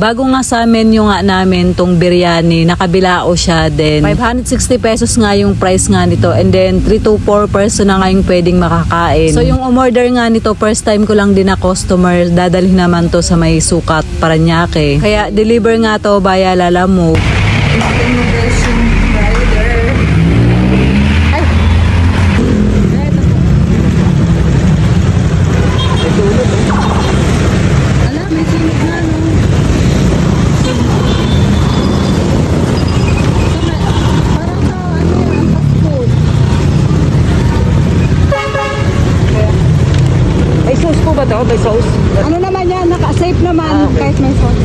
Bago nga sa menu nga namin tong biryani, nakabilao siya din. 560 pesos nga yung price nga nito and then 3 to 4 person na nga yung pwedeng makakain. So yung umorder nga nito, first time ko lang din na customer, dadalhin naman to sa may sukat Paranaque. Kaya deliver nga to via Lalamove. Ala, may sinit na no. Parang na, ano yan, fast food. May sauce po ba to? May sauce? Ano naman yan, naman kahit may phone.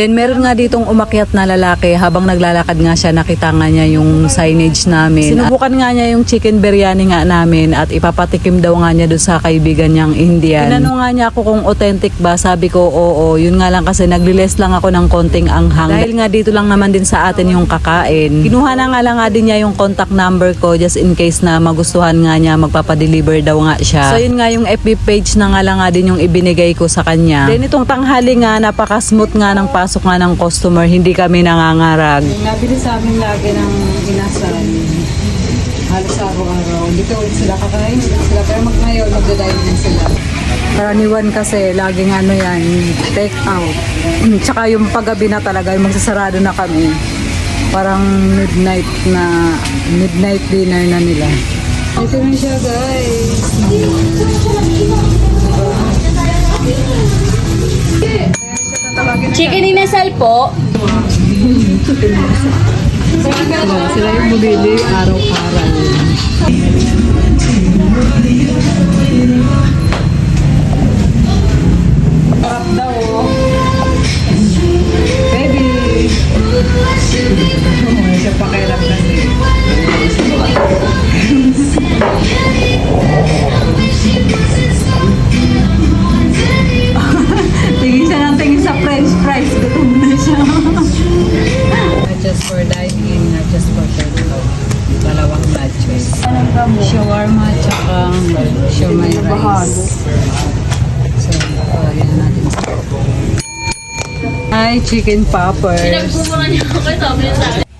Then meron nga ditong umakyat na lalaki habang naglalakad nga siya nakita nga niya yung signage namin. Sinubukan nga niya yung chicken biryani nga namin at ipapatikim daw nga niya doon sa kaibigan niyang Indian. Tinanong nga niya ako kung authentic ba. Sabi ko oo. Yun nga lang kasi nagliles lang ako ng konting anghang. Dahil nga dito lang naman din sa atin yung kakain. Kinuha na nga lang nga din niya yung contact number ko just in case na magustuhan nga niya magpapadeliver daw nga siya. So yun nga yung FB page na nga lang nga din yung ibinigay ko sa kanya. Then itong tanghali nga napaka-smooth nga ng pasok nga ng customer. Hindi kami nangangarag. Nabili sa amin lagi ng inasal. Halos araw-araw. Dito ulit sila kakain sila. Pero mag ngayon, magdadayin din sila. Karaniwan kasi laging ano yan, take out. Mm, Tsaka yung paggabi na talaga, yung magsasarado na kami. Parang midnight na, midnight dinner na nila. Ito na siya guys. Chicken inasal po. Sila yung bumili araw-araw. For takeout. Dalawang batches. Shawarma tsaka shumai rice. So, lagyan natin sa Ay, chicken poppers.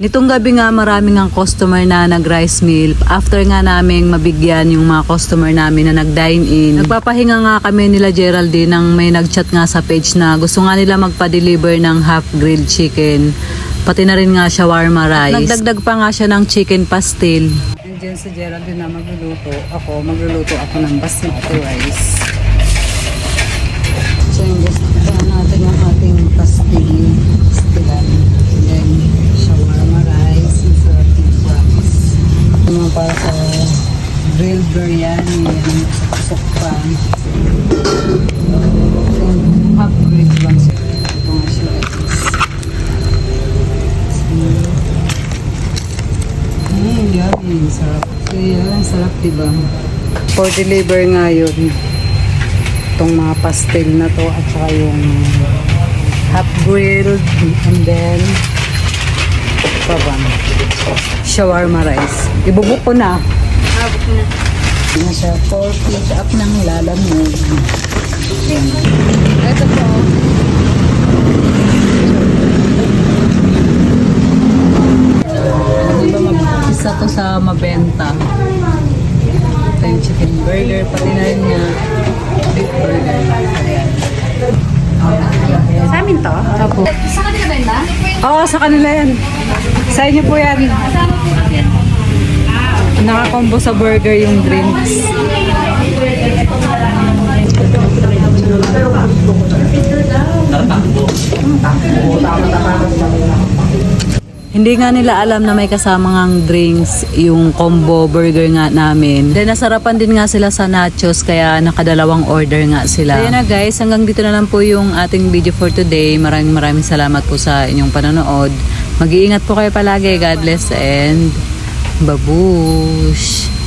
Nitong gabi nga maraming ang customer na nag-rice meal. After nga naming mabigyan yung mga customer namin na nag-dine in, nagpapahinga nga kami nila Geraldine nang may nag-chat nga sa page na gusto nga nila magpa-deliver ng half grilled chicken. Pati na rin nga shawarma rice. Nagdagdag pa nga siya ng chicken pastil. Nandiyan si Geraldine na magluluto. Ako, magluluto ako ng basmati rice. So, yung gusto natin ang ating pastil. Pastilan. And then, shawarma rice. And. Yung mga para sa grilled biryani. Kusok pa. Yummy. Sarap. Kaya, sarap diba? For deliver nga yun. Itong mga pastel na to at saka yung half grilled and then pa? Shawarma rice. Ibubuk ko na. Abot na. Ano siya? 4 up ng lalamog. Ito po. Di ba mag- isa to mabenta. Ito yung chicken burger. Pati na rin yung beef burger. Ayan. Sa amin to? Opo. Sa kanila benda? Oo, sa kanila yan. Sa inyo po yan. Nakakombo sa burger yung drinks. Hindi nga nila alam na may kasama ngang drinks yung combo burger nga namin. Then nasarapan din nga sila sa nachos kaya nakadalawang order nga sila. So yun na guys, hanggang dito na lang po yung ating video for today. Maraming maraming salamat po sa inyong panonood. Mag-iingat po kayo palagi. God bless and babush!